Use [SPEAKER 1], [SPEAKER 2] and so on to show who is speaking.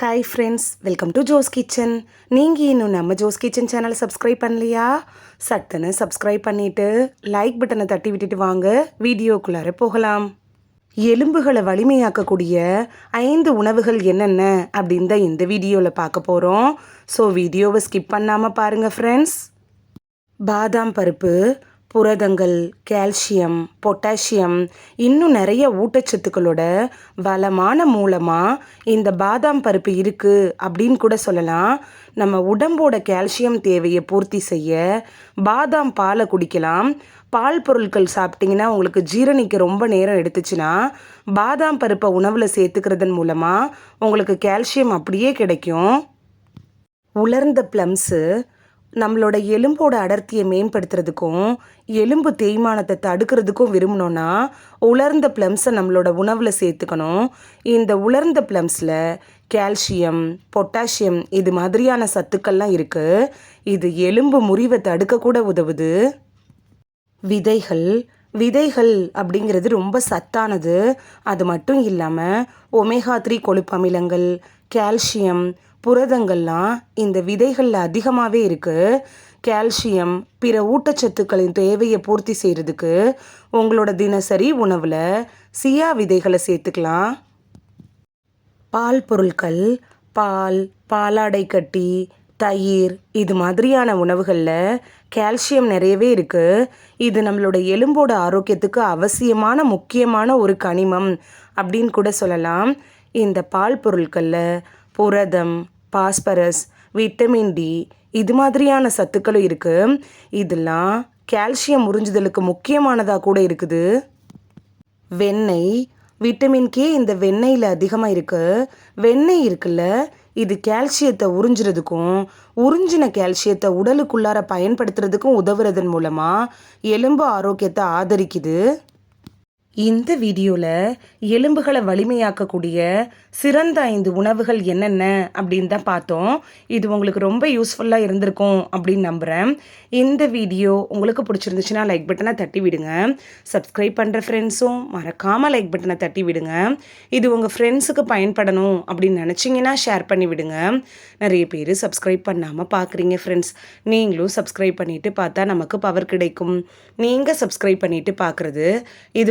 [SPEAKER 1] Hi friends welcome to Jo's kitchen நீங்கள் இன்னும் நம்ம ஜோஸ் கிச்சன் சேனலை சப்ஸ்கிரைப் பண்ணலையா? சட்டுன்னு சப்ஸ்கிரைப் பண்ணிவிட்டு லைக் பட்டனை தட்டி விட்டுட்டு வாங்க. வீடியோக்குள்ளார போகலாம். எலும்புகளை வலிமையாக்கக்கூடிய ஐந்து உணவுகள் என்னென்ன அப்படின்னு தான் இந்த வீடியோவில் பார்க்க போகிறோம் ஸோ வீடியோவை ஸ்கிப் பண்ணாமல் பாருங்கள் ஃப்ரெண்ட்ஸ் பாதாம் பருப்பு புரதங்கள் கால்சியம் பொட்டாசியம் இன்னும் நிறைய ஊட்டச்சத்துக்களோட வளமான மூலமாக இந்த பாதாம் பருப்பு இருக்குது அப்படின்னு கூட சொல்லலாம். நம்ம உடம்போட கால்சியம் தேவையை பூர்த்தி செய்ய பாதாம் பாலை குடிக்கலாம். பால் பொருட்கள் சாப்பிட்டிங்கன்னா உங்களுக்கு ஜீரணிக்க ரொம்ப நேரம் எடுத்துச்சுன்னா பாதாம் பருப்பை உணவில் சேர்த்துக்கிறதன் மூலமாக உங்களுக்கு கால்சியம் அப்படியே கிடைக்கும். உலர்ந்த ப்ளம்ஸு நம்மளோட எலும்போட அடர்த்தியை மேம்படுத்துறதுக்கும் எலும்பு தேய்மானத்தை தடுக்கிறதுக்கும் விரும்பினோன்னா உலர்ந்த ப்ளம்ஸை நம்மளோட உணவில் சேர்த்துக்கணும். இந்த உலர்ந்த ப்ளம்ஸில் கால்சியம் பொட்டாசியம் இது மாதிரியான சத்துக்கள்லாம் இருக்குது இது எலும்பு முறிவை தடுக்கக்கூட உதவுது. விதைகள் விதைகள் அப்படிங்கிறது ரொம்ப சத்தானது. அது மட்டும் இல்லாமல் ஒமேகா த்ரீ கொழுப்பு அமிலங்கள் கால்சியம் புரதங்கள்லாம் இந்த விதைகளில் அதிகமாகவே இருக்குது கால்சியம் பிற ஊட்டச்சத்துக்களின் தேவையை பூர்த்தி செய்கிறதுக்கு உங்களோட தினசரி உணவில் சியா விதைகளை சேர்த்துக்கலாம். பால் பொருட்கள் பால் பாலாடை கட்டி தயிர் இது மாதிரியான உணவுகளில் கால்சியம் நிறையவே இருக்குது இது நம்மளோட எலும்போட ஆரோக்கியத்துக்கு அவசியமான முக்கியமான ஒரு கனிமம் அப்படின்னு கூட சொல்லலாம். இந்த பால் பொருட்களில் புரதம் பாஸ்பரஸ் விட்டமின் டி இது மாதிரியான சத்துக்களும் இருக்குது இதெல்லாம் கால்சியம் உறிஞ்சுதலுக்கு முக்கியமானதாக கூட இருக்குது. வெண்ணெய் விட்டமின் கே இந்த வெண்ணெயில் அதிகமாக இருக்குது வெண்ணெய் இருக்குல்ல இது கால்சியத்தை உறிஞ்சுறதுக்கும் உறிஞ்சின கால்சியத்தை உடலுக்குள்ளார பயன்படுத்துறதுக்கும் உதவுறதன் மூலமாக எலும்பு ஆரோக்கியத்தை ஆதரிக்குது. இந்த வீடியோவில் எலும்புகளை வலிமையாக்கக்கூடிய சிறந்த ஐந்து உணவுகள் என்னென்ன அப்படின்னு தான் பார்த்தோம். இது உங்களுக்கு ரொம்ப யூஸ்ஃபுல்லாக இருந்திருக்கும் அப்படின்னு நம்புகிறேன் இந்த வீடியோ உங்களுக்கு பிடிச்சிருந்துச்சுன்னா லைக் பட்டனை தட்டி விடுங்க. சப்ஸ்கிரைப் பண்ணுற ஃப்ரெண்ட்ஸும் மறக்காமல் லைக் பட்டனை தட்டி விடுங்க. இது உங்கள் ஃப்ரெண்ட்ஸுக்கு பயன்படணும் அப்படின்னு நினச்சிங்கன்னா ஷேர் பண்ணி விடுங்க. நிறைய பேர் சப்ஸ்கிரைப் பண்ணாமல் பார்க்குறீங்க ஃப்ரெண்ட்ஸ் நீங்களும் சப்ஸ்கிரைப் பண்ணிவிட்டு பார்த்தா நமக்கு பவர் கிடைக்கும். நீங்கள் சப்ஸ்கிரைப் பண்ணிவிட்டு பார்க்குறது இது